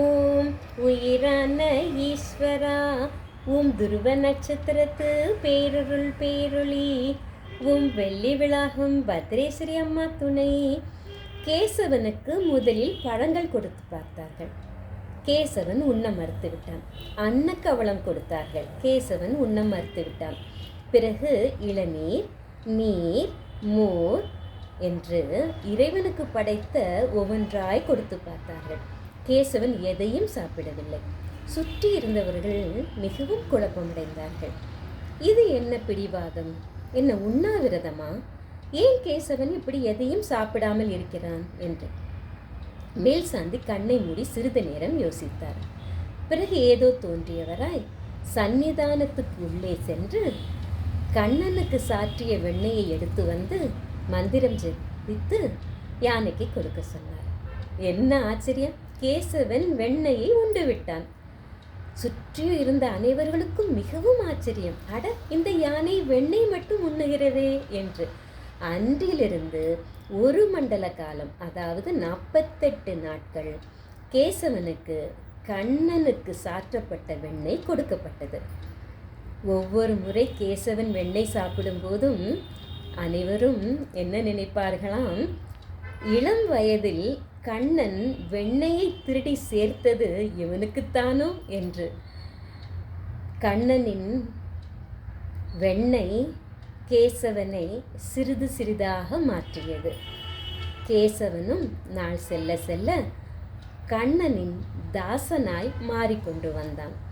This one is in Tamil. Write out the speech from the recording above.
ஓம் உயிரான ஈஸ்வரா உம் துருவ நட்சத்திரத்து பேரருள் பேரொளி உம் வெள்ளி விழாகும் பத்ரேஸ்வரி அம்மா துணை. கேசவனுக்கு முதலில் பழங்கள் கொடுத்து பார்த்தார்கள். கேசவன் உண்ண மறுத்து விட்டான். அன்னக்கவளம் கொடுத்தார்கள். கேசவன் உண்ண மறுத்து விட்டான். பிறகு இளநீர் நீர் மோர் என்று இறைவனுக்கு படைத்த ஒவ்வொன்றாய் கொடுத்து பார்த்தார்கள். கேசவன் எதையும் சாப்பிடவில்லை. சுற்றி இருந்தவர்கள் மிகவும் குழப்பமடைந்தார்கள். இது என்ன பிடிவாதம்? என்ன உண்ணாவிரதமா? ஏன் கேசவன் இப்படி எதையும் சாப்பிடாமல் இருக்கிறான்? என்று. மேல் சாந்தி கண்ணை மூடி சிறிது நேரம் யோசித்தார். பிறகு ஏதோ தோன்றியவராய் சந்நிதானத்துக்கு உள்ளே சென்று கண்ணனுக்கு சாற்றிய வெண்ணையை எடுத்து வந்து மந்திரம் ஜெபித்து யானைக்கு கொடுக்க சொன்னார். என்ன ஆச்சரியம்? கேசவன் வெண்ணையை உண்டுவிட்டான். சுற்றி சுற்றியும் இருந்த அனைவர்களுக்கும் மிகவும் ஆச்சரியம். அட இந்த யானை வெண்ணெய் மட்டும் உண்ணுகிறதே என்று. அன்றிலிருந்து ஒரு மண்டல காலம் அதாவது நாற்பத்தெட்டு நாட்கள் கேசவனுக்கு கண்ணனுக்கு சாற்றப்பட்ட வெண்ணெய் கொடுக்கப்பட்டது. ஒவ்வொரு முறை கேசவன் வெண்ணெய் சாப்பிடும் போதும் அனைவரும் என்ன நினைப்பார்களாம்? இளம் வயதில் கண்ணன் வெண்ணெயை திருடி சேர்த்தது இவனுக்குத்தானோ என்று. கண்ணனின் வெண்ணெய் கேசவனை சிறிது சிறிதாக மாற்றியது. கேசவனும் நாள் செல்ல செல்ல கண்ணனின் தாசனாய் மாறிக்கொண்டு வந்தான்.